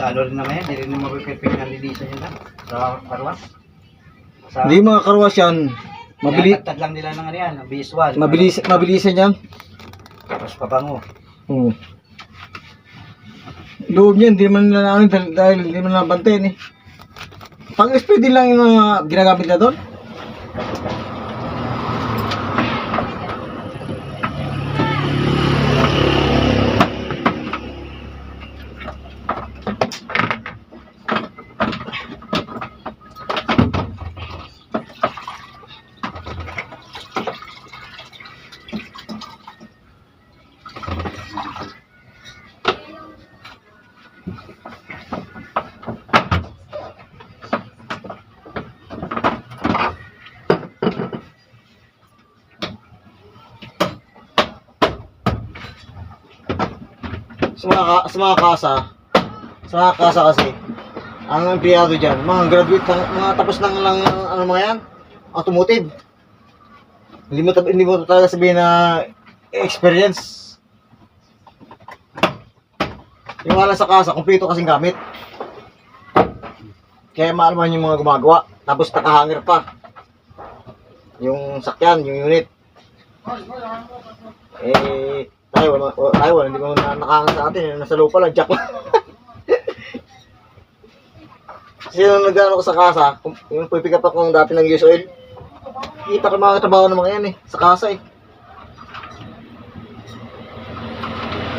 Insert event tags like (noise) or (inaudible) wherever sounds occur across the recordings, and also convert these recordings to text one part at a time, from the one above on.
Sa ano rin naman yan, hindi rin mapipipig ng linisan yun lang. Sa karwas. Sa, Hindi mga karwas yan. Mabili, Tinatagtad lang nila ng ano yan, ng visual. mabilis, mabilisan yan. Tapos pabango. Oo. Loob niya, hindi man nila ano, dahil, dahil hindi man nabantayan eh. Pang din lang yung mga ginagamit na doon. Sa mga, sa mga kasa, sa mga kasa kasi, ang empleyado dyan, mga graduate, mga tapos lang lang, ano mga yan, automotive. Hindi mo, hindi mo talaga sabihin na experience. Yung wala sa kasa, kumpleto kasing gamit. Kaya maalaman yung mga gumagawa. Tapos nakahanger pa. Yung sakyan, yung unit. Eh, tayo, wala, tayo, wala, hindi mo na nakahangar sa atin. Nasa lupa lang, jack lang. (laughs) Kasi nung nag-ano ko sa kasa, yung pipick up ako ng dati ng use oil, kita ko mga trabaho ng mga yan eh, sa kasa eh.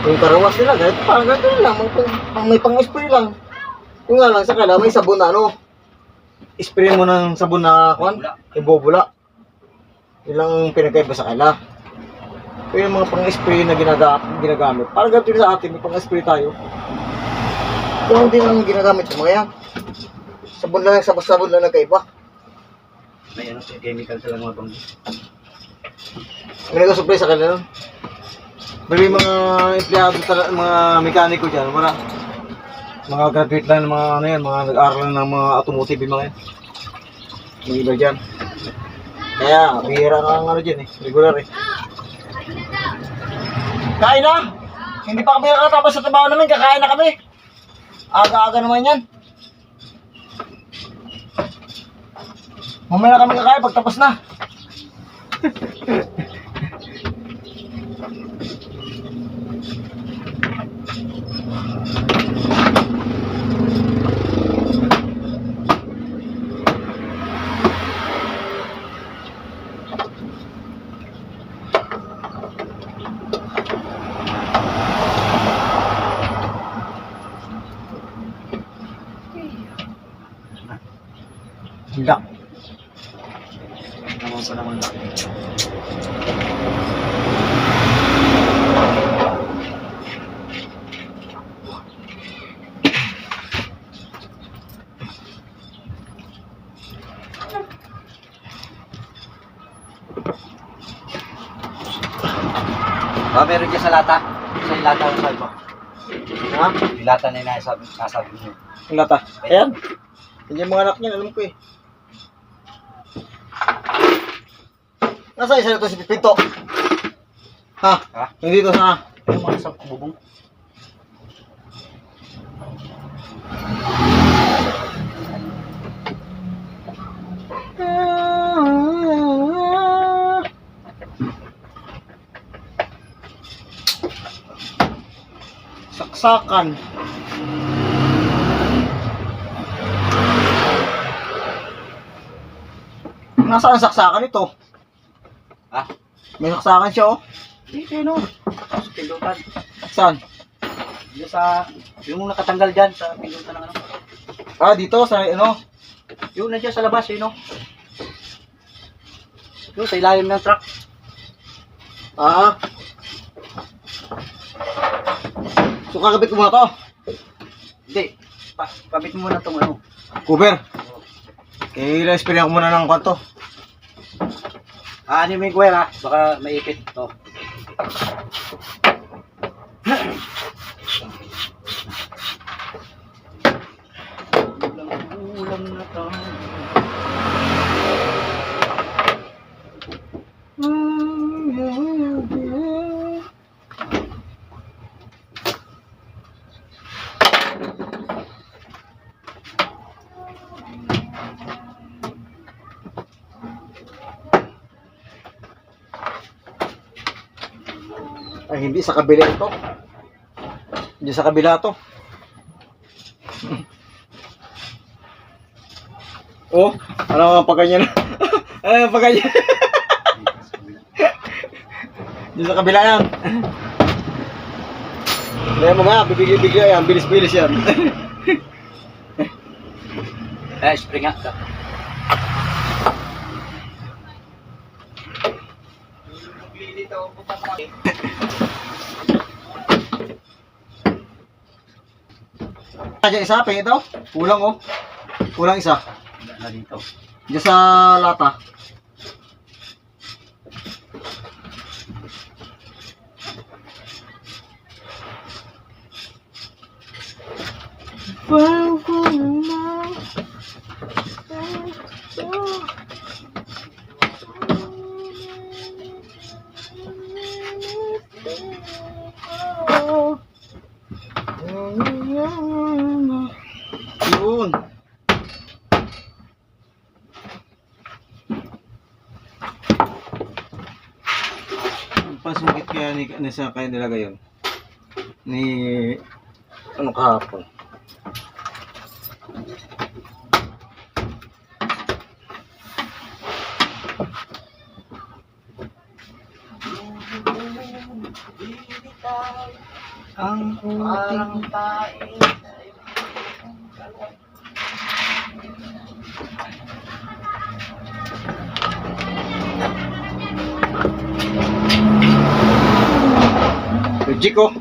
Yung karawas nila, ganito, parang ganito lang, may pang, may pang-spray lang. Yung nga lang, sa kala, may sabon na ano, spray mo ng sabon na, kwan, ibubula. Yun lang ang pinagkaiba sa kala. Pero yung mga pang-spray na ginaga, ginagamit, parang ganito sa atin, may pang-spray tayo. Kung hindi lang ginagamit yung mga yan. Sabon lang, sabon, sabon lang nagkaiba. May ano, chemical sila mga banggo. May nag-supply sa kanila nun. May mga empleyado talaga, mga mekaniko dyan, wala. Mga graduate lang ng mga ano yan, mga nag-aaral lang ng mga automotive yung mga yan. Yung iba dyan. Kaya, bihira nga ang ano dyan eh, regular eh. Kain na! Hindi pa kami nakatapos sa trabaho namin, kakain na kami. Aga-aga naman yan. Mamaya na kami kakain pagtapos na. (laughs) Hindi. Naman pa naman. Ba, meron dyan sa lata? Sa lata ang sabi mo. Ha? Yung lata na yung nasabi, nasabi. Ang lata. Ayan. Yan yung mga anak niya, alam ko eh. Nasa isa na to si Pipito? Ha? Ha? Yung dito sa... Yung mga sa bubong. Saksakan. Nasaan saksakan ito? May saksakan siya oh. Dito yun o. Sa pindutan. Saan? Yung sa, yung nakatanggal dyan sa pindutan ng ano. Ah, dito sa ano? Yung nandiyan sa labas, yun o. Yung sa ilalim ng truck. Ah. So kakabit ko muna to. Hindi. Pa, pabit mo muna itong ano. Cover. Okay, ilang ko muna ng kwanto. Aanin mo yung kuwera, baka maipit to. Ulam na to. Ay, hindi, sa kabila ito. Hindi sa kabila to. (laughs) oh, ano ang pagganyan? (laughs) ano ang pagganyan? (laughs) Hindi sa kabila yan. Kaya mamaya, bibigay-bigay yan, bilis-bilis yan. Eh, spring nga. Kaya isa, pingin ito. Kulang oh. Kulang isa. Na dito. Diyan sa lata. Yun. Kaya ni, ni sa kaya nila ngayon. Ni ano kahapon. Ang puting Rejik oh.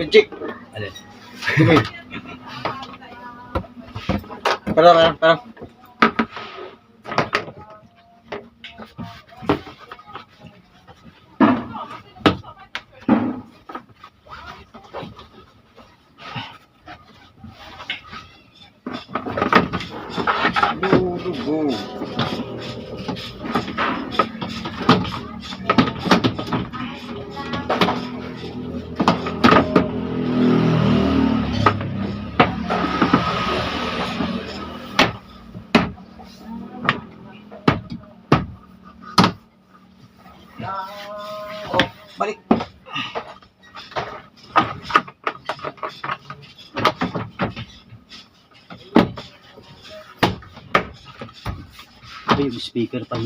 Rejik. Alin? Dumi. Parang, parang, parang. Dudugo. Oh, speaker pa.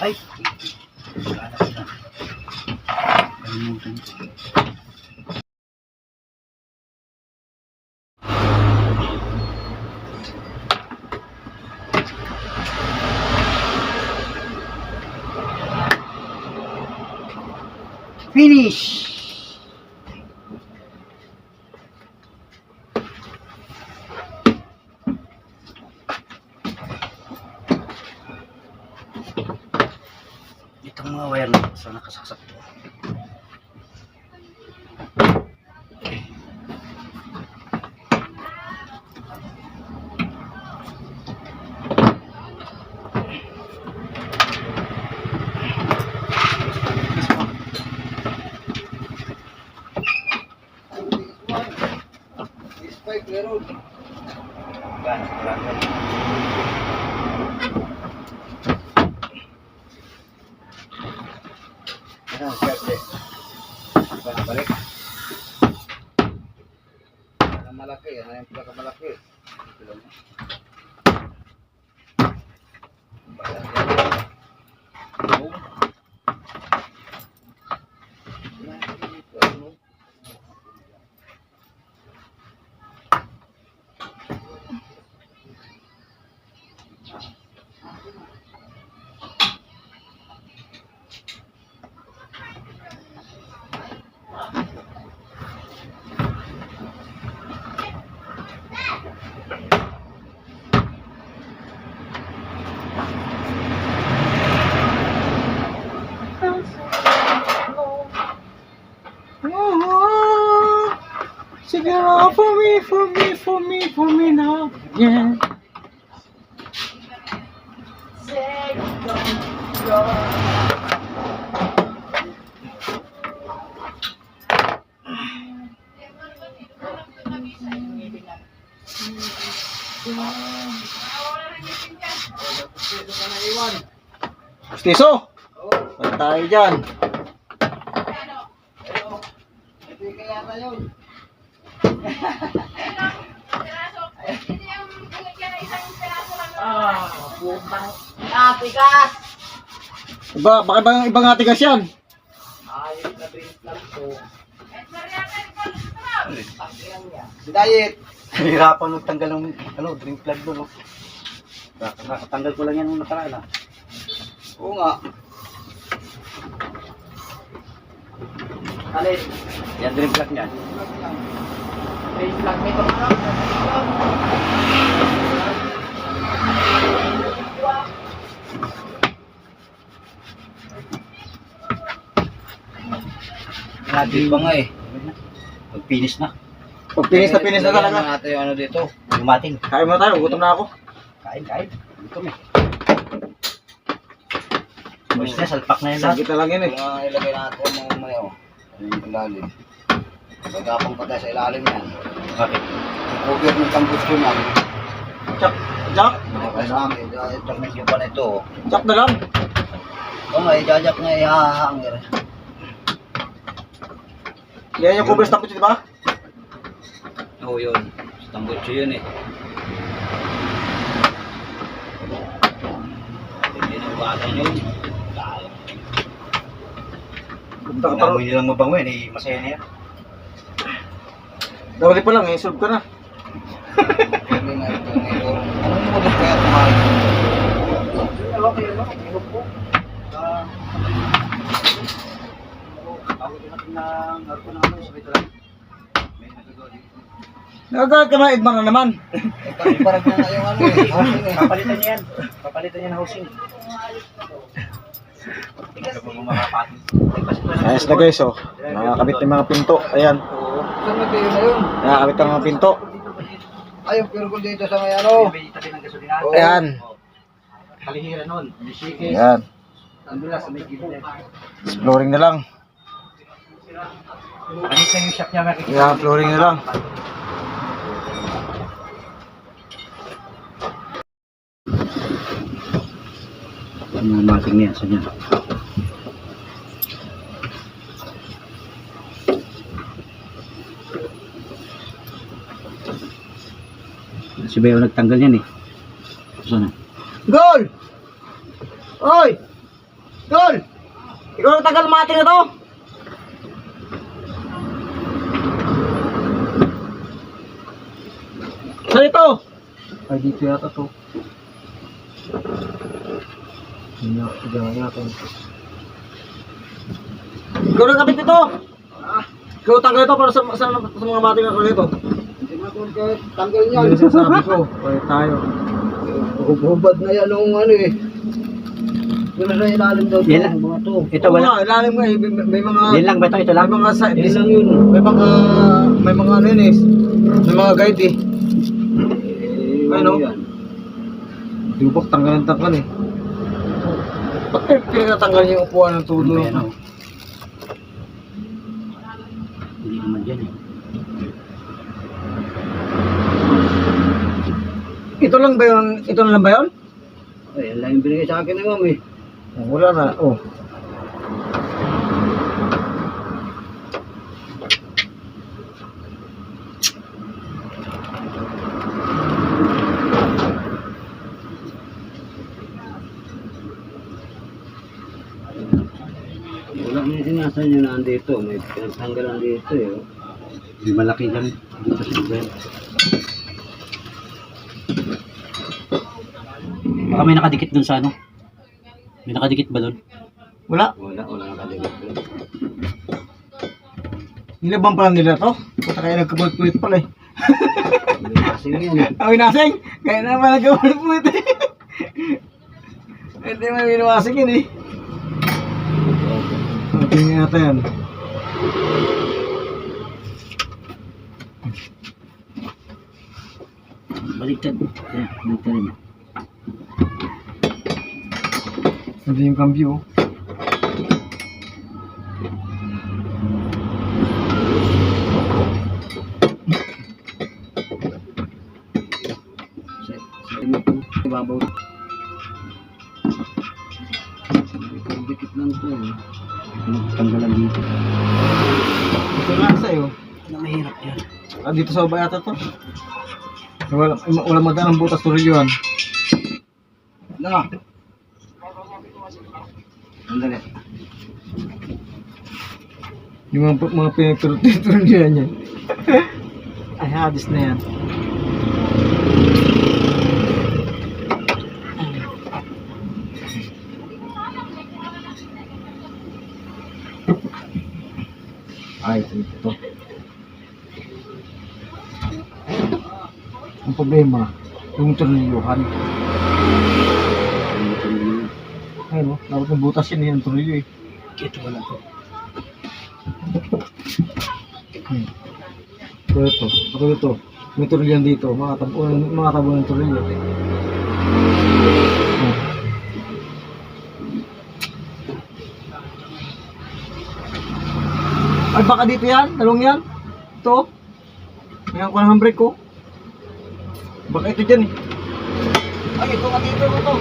Ay! Finish! garoto. Na, for me, for me, for me, for me now. Yeah. Gustiso! Wala tayo dyan. Iba, bakit ba ibang atigas yan? Diet. Hirapan magtanggal ng ano, drink plug doon. No? Nakatanggal ko lang yan nung nakaraan. ah. Oo nga. Alin? Yan drink plug niyan. Drink plug nito. Natin pa nga eh. Pag-finish na. Pag pinis na pinis na talaga. natin yung ano dito. Lumating. Kain mo tayo, gutom na ako. Kain, kain. Dito may. Boys na, salpak na lahat. Sakit na lang yun eh. Kung ilagay natin mga mayo, yung ilalim. Magapang pa tayo sa ilalim yan. Bakit? Yung cover ng tambus ko yan. Chak, chak, Kaya sa amin, ito medyo pa nito. chak na lang. Kung may jajak na ihahangir. Yan yung cover stamp di ba? Oo yun. Tambutso yun eh. Hindi na bata yun. Pa. Namoy nilang mabango yan, eh, masaya na yan. Dawali pa lang, eh, solve ka na. Nagagalit ka na, Edmar na naman. Parang na yung ano eh. Eh. Papalitan niya yan. Papalitan niya ng housing. Ayos na guys, oh. Nakakabit ng mga pinto. Ayan. Nakakabit ng mga pinto. Ayun, pero kung dito sa may ano. Ayan. Kalihiran nun. Ayan. Sa. Exploring na lang. Anisa yung shop niya makikita. Ayan, flooring na lang. Ano mating niya sa niya? Si Bayo nagtanggal yan eh. Saan na? Gol! Oy! Gol! Ikaw ang tagal mati na to? Saan ito? Ay, dito yata to. Hindi ako gaya ko. Ikaw ang kapit ito? Ikaw ang tagal ito para sa, sa, sa mga mati na ko ito. Hindi mo kung tanggal niya. Yun ang sinasabi ko. Oy, tayo. Hubad na yan nung ano eh. Wala na ilalim daw Yan lang. mga to. Ito Oo wala. nga, ilalim nga eh. May, may mga... Yan lang ba ito? Ito lang? May mga sa... Yan lang yun. May mga... May mga ano yun eh. May mga guide eh. Eh, Ano? yan. Dubak tanggal ng tanggal eh. May pinatanggal niya yung upuan ng tulo? Ano ba yan, oh? Hindi naman yan eh. Ito lang ba yun? Ito na lang ba yun? Ay, yan lang yung binigay sa akin ma'am eh. Oh, wala na. Oh. Wala na yung sinasan niyo na andito. May pinagtanggalan dito eh. oh. May malaki yan. Dito sa Bayo. Baka may nakadikit dun sa ano? May nakadikit ba dun? Wala. Wala, wala nakadikit doon. Nilaban pa lang nila to. Puta kaya nagkabulit-pulit pala eh. Kasi yan. Ang winasing! Kaya naman nagkabulit-pulit eh. Hindi mo winasing yun eh. Tingnan yata yan. Baliktad. Kaya, baliktad rin. Sabi yung cambio. Oh. Babaw. Lang ito eh. Pinagtanggalan dito. Ito na sa'yo. Ano mahirap yan? Ah, dito sa baba yata to. Wala, wala magdaan ng butas tuloy yun. No. Sandali. Yung mga, mga pinagturo (laughs) niya niya. Ay, hadis na yan. Ay, ito. Ang problema, yung tornilyohan. Ayun, oh, dapat ng butas yan, yung tornilyo eh. Ito wala to. Hmm. Ito, ito. Ito, ito. May turilyan dito. Mga tabo, mga tabo ng turilyan. Hmm. Ay, baka dito yan. Talong yan. Ito. Ayan ko ng handbrake ko. Baka ito dyan eh. Ay, ito nga dito. Ito.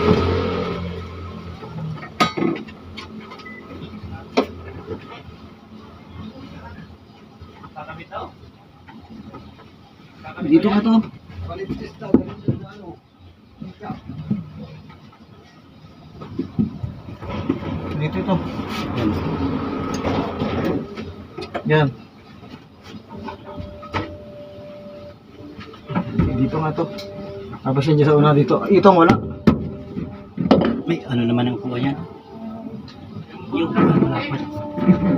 Dito ka to. Dito ito. Yan. Yan. Dito nga to. Yan dyan sa una dito. Itong wala. May ano naman ang kuha niyan? Yung wala (laughs) pa.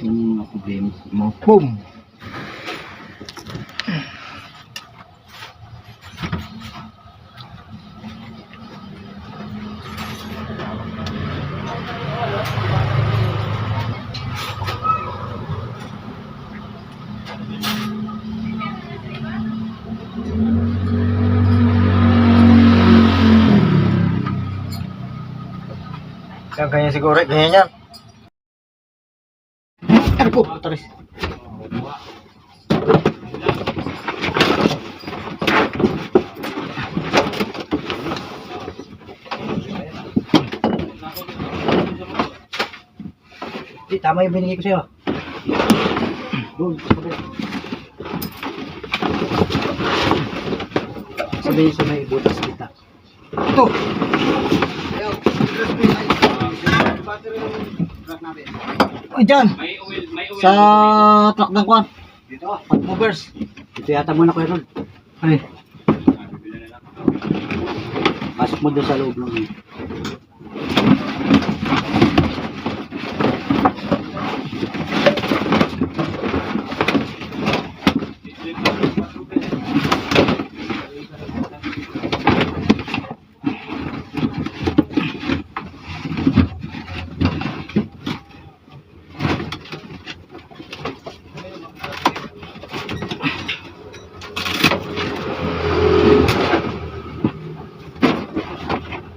Yung mga problema. Mga boom. Yan, ganyan siguro. Ganyan yan. Ano po? Taris. Di, tama yung binigay ko sa'yo. Doon, Sabihin sa may butas kita. Ito. Ay, dyan. Sa truck ng kwan. Dito. Pag movers. Ito yata muna ko yun. Ay, Pasok mo doon sa loob lang.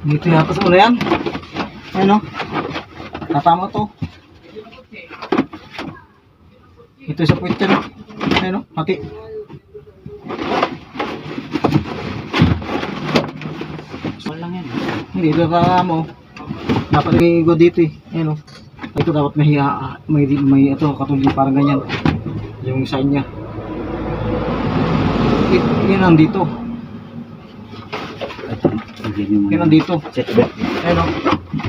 Dito yata sa una yan. Ayun o. Tatama to. Ito sa puwit yan. Ayun o, mati. Sol lang yan. Hindi ito pa mo. Dapat may go dito eh. Ayun o. Ito dapat may, ah, may, may ito katulad yung parang ganyan. Yung sign niya. Yan nandito. Ito. Muna. nandito. Set back. Ayun o.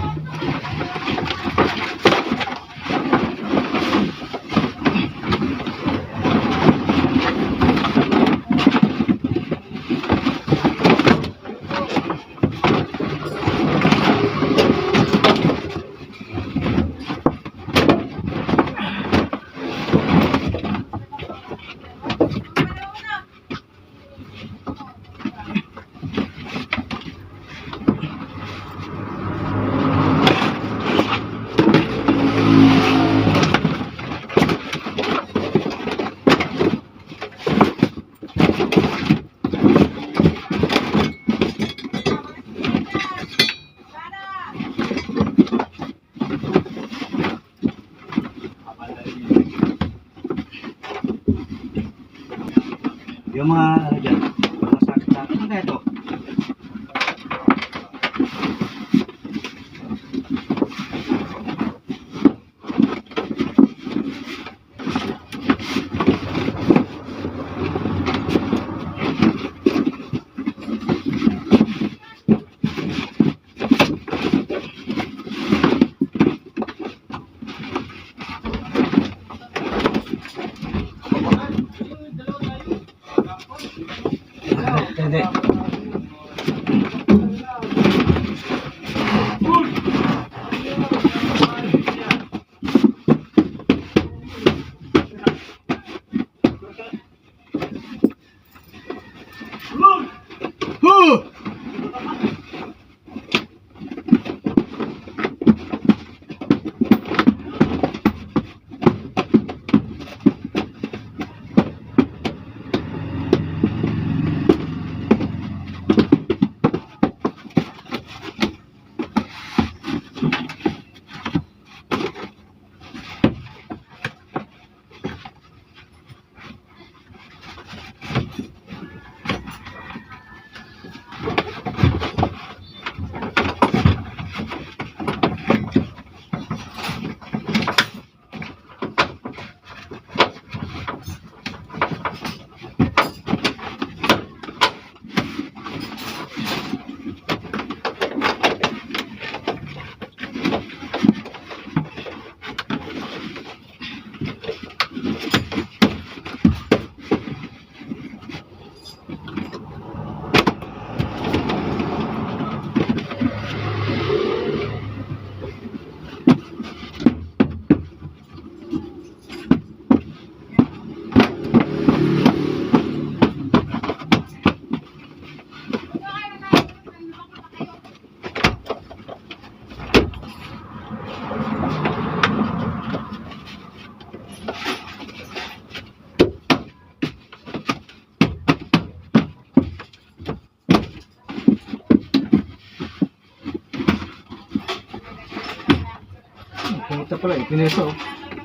pala eh. Pinirsa oh.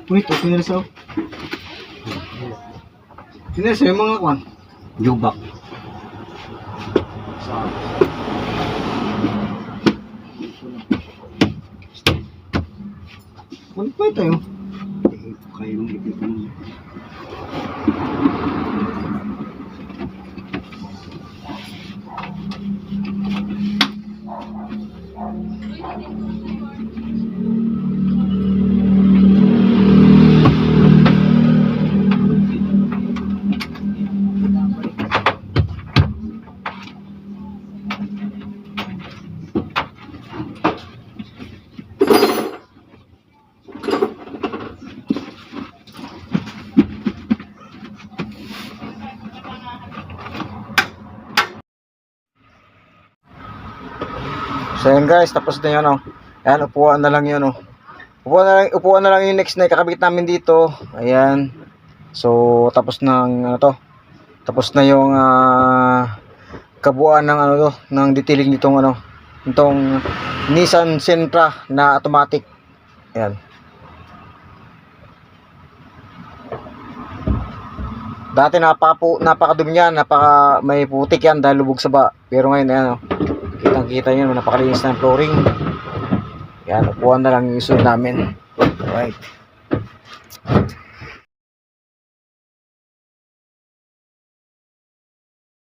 Punito, pinirsa oh. Pinirsa yung mga kwan. Jubak. Kulit pa ito yun. Kayo yung ipitan mo. So yun guys, tapos na yun oh. Ayan, upuan na lang yun oh. Upuan na lang, upuan na lang yung next na ikakabit namin dito. Ayan. So, tapos ng ano to. Tapos na yung ah, kabuuan ng ano to, ng detailing nitong ano, nitong Nissan Sentra na automatic. Ayan. Dati napaka napakadumi yan, napaka may putik yan dahil lubog sa ba. Pero ngayon ayan oh. Kitang kita nyo, napakalinis ng flooring. Yan, upuan na lang yung isunod namin. Alright.